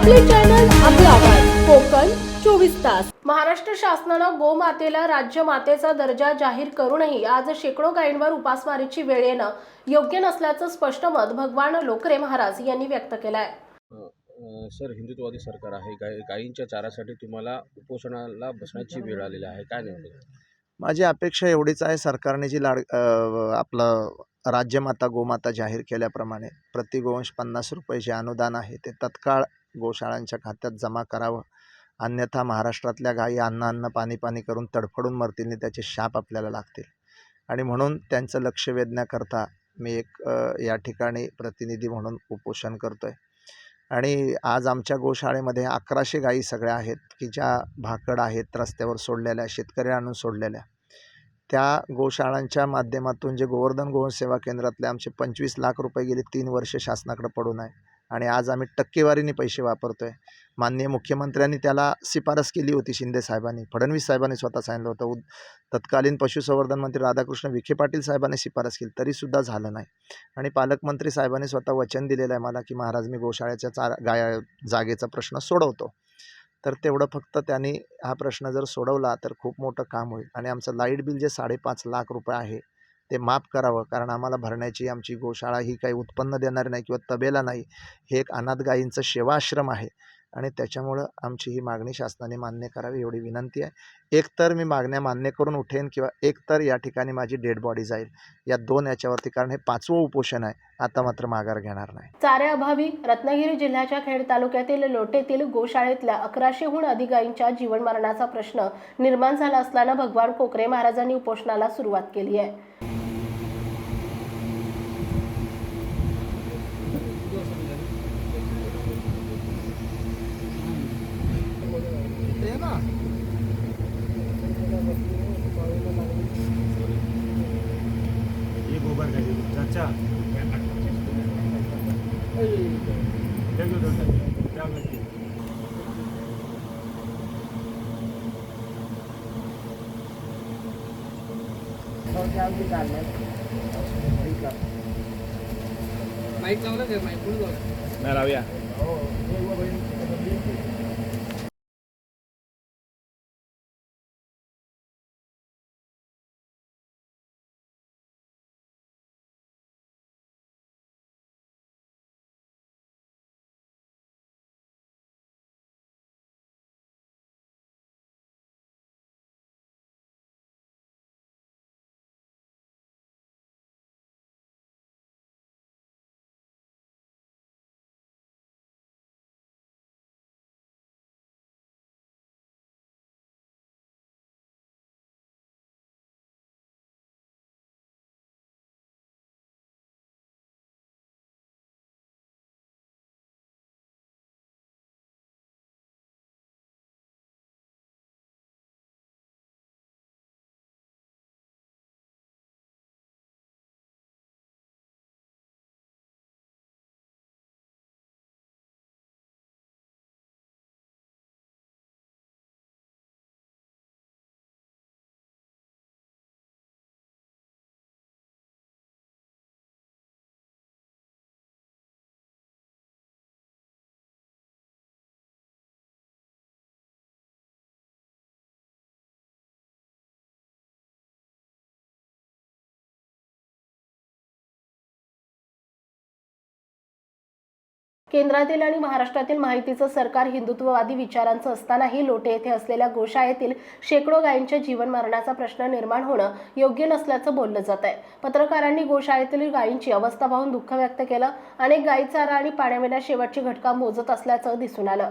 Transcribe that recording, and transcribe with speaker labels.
Speaker 1: आपले चॅनल आपला आवाज. कोकण चोवीस तास. महाराष्ट्र शासनानं गोमातेला राज्य मातेचा दर्जा जाहीर करूनही आज शेकडो गायींवर उपासमारीची वेळ येणं योग्य नसल्याचं स्पष्ट मत भगवान लोकरे महाराज यांनी व्यक्त केलं आहे
Speaker 2: सर हिंदुत्ववादी सरकार आहे. गाय गायींच्या चारासाठी तुम्हाला उपोषणाला बसण्याची वेळ आलेली आहे. काय नाही
Speaker 3: माझी अपेक्षा एवढीच आहे सरकारने जी लाड आपलं राज्यमाता गोमाता जाहीर केल्याप्रमाणे प्रति गोवंश पन्नास रुपये जे अनुदान आहे ते तत्काळ गोशाळांच्या खात्यात जमा करावं. अन्यथा महाराष्ट्रातल्या गायी अन्न अन्न पाणी पाणी करून तडफडून मरतील आणि त्याचे शाप आपल्याला लागतील. आणि म्हणून त्यांचं लक्ष वेधण्याकरता मी एक या ठिकाणी प्रतिनिधी म्हणून उपोषण करतो आहे आणि आज आमच्या गोशाळेमध्ये अकराशे गायी सगळ्या आहेत की ज्या भाकड आहेत रस्त्यावर सोडलेल्या शेतकरी आणून सोडलेल्या. त्या गोशाळांच्या माध्यमातून जे गोवर्धन गोवंश सेवा केंद्रातले आमचे पंचवीस लाख रुपये गेले तीन वर्ष शासनाकडे पडून आहे. आणि आज आम्ही टक्केवारीने पैसे वापरतो आहे माननीय मुख्यमंत्र्यांनी त्याला शिफारस केली होती शिंदे साहेबांनी. फडणवीस साहेबांनी स्वतः सांगितलं होतं उद तत्कालीन पशुसंवर्धन मंत्री राधाकृष्ण विखे पाटील साहेबांनी शिफारस केली तरीसुद्धा झालं नाही. आणि पालकमंत्री साहेबांनी स्वतः वचन दिलेलं आहे मला की महाराज मी गोशाळ्याच्या चार गाया जागेचा प्रश्न सोडवतो. तर तेवढं फक्त त्यांनी हा प्रश्न जर सोडवला तर खूप मोठं काम होईल. आणि आमचं लाइट बिल जे साडेपाच लाख रुपये आहे ते माफ करावं. कारण आम्हाला भरण्याची आमची गोशाळा ही काही उत्पन्न देणार नाही किंवा तबेला नाही. हे एक अनाथ गायींचं सेवाश्रम आहे. आणि त्याच्यामुळं आमची ही मागणी शासनाने मान्य करावी एवढी विनंती आहे. एकतर मी मागण्या मान्य करून उठेन किंवा एकतर या ठिकाणी माझी डेड बॉडी जाईल. या दोन याच्यावरती कारण हे पाचवं उपोषण आहे. आता मात्र माघार घेणार नाही.
Speaker 1: चाऱ्याअभावी रत्नागिरी जिल्ह्याच्या खेड तालुक्यातील लोटेतील गोशाळेतल्या अकराशेहून अधिक गायींच्या जीवनमरणाचा प्रश्न निर्माण झाला असल्यानं भगवान कोकरे महाराजांनी उपोषणाला सुरुवात केली आहे.
Speaker 4: ये गोबर का चाचा देखो तो क्या करती है?
Speaker 2: नाही लावूया
Speaker 1: केंद्रातील आणि महाराष्ट्रातील माहितीचं सरकार हिंदुत्ववादी विचारांचं असतानाही लोटे येथे असलेल्या गोशाळेतील शेकडो गायींच्या जीवन मरणाचा प्रश्न निर्माण होणं योग्य नसल्याचं बोललं जात आहे. पत्रकारांनी गोशाळेतील गायींची अवस्था पाहून दुःख व्यक्त केलं. अनेक गायी चारा आणि पाण्याविना शेवटची घटका मोजत असल्याचं दिसून आलं.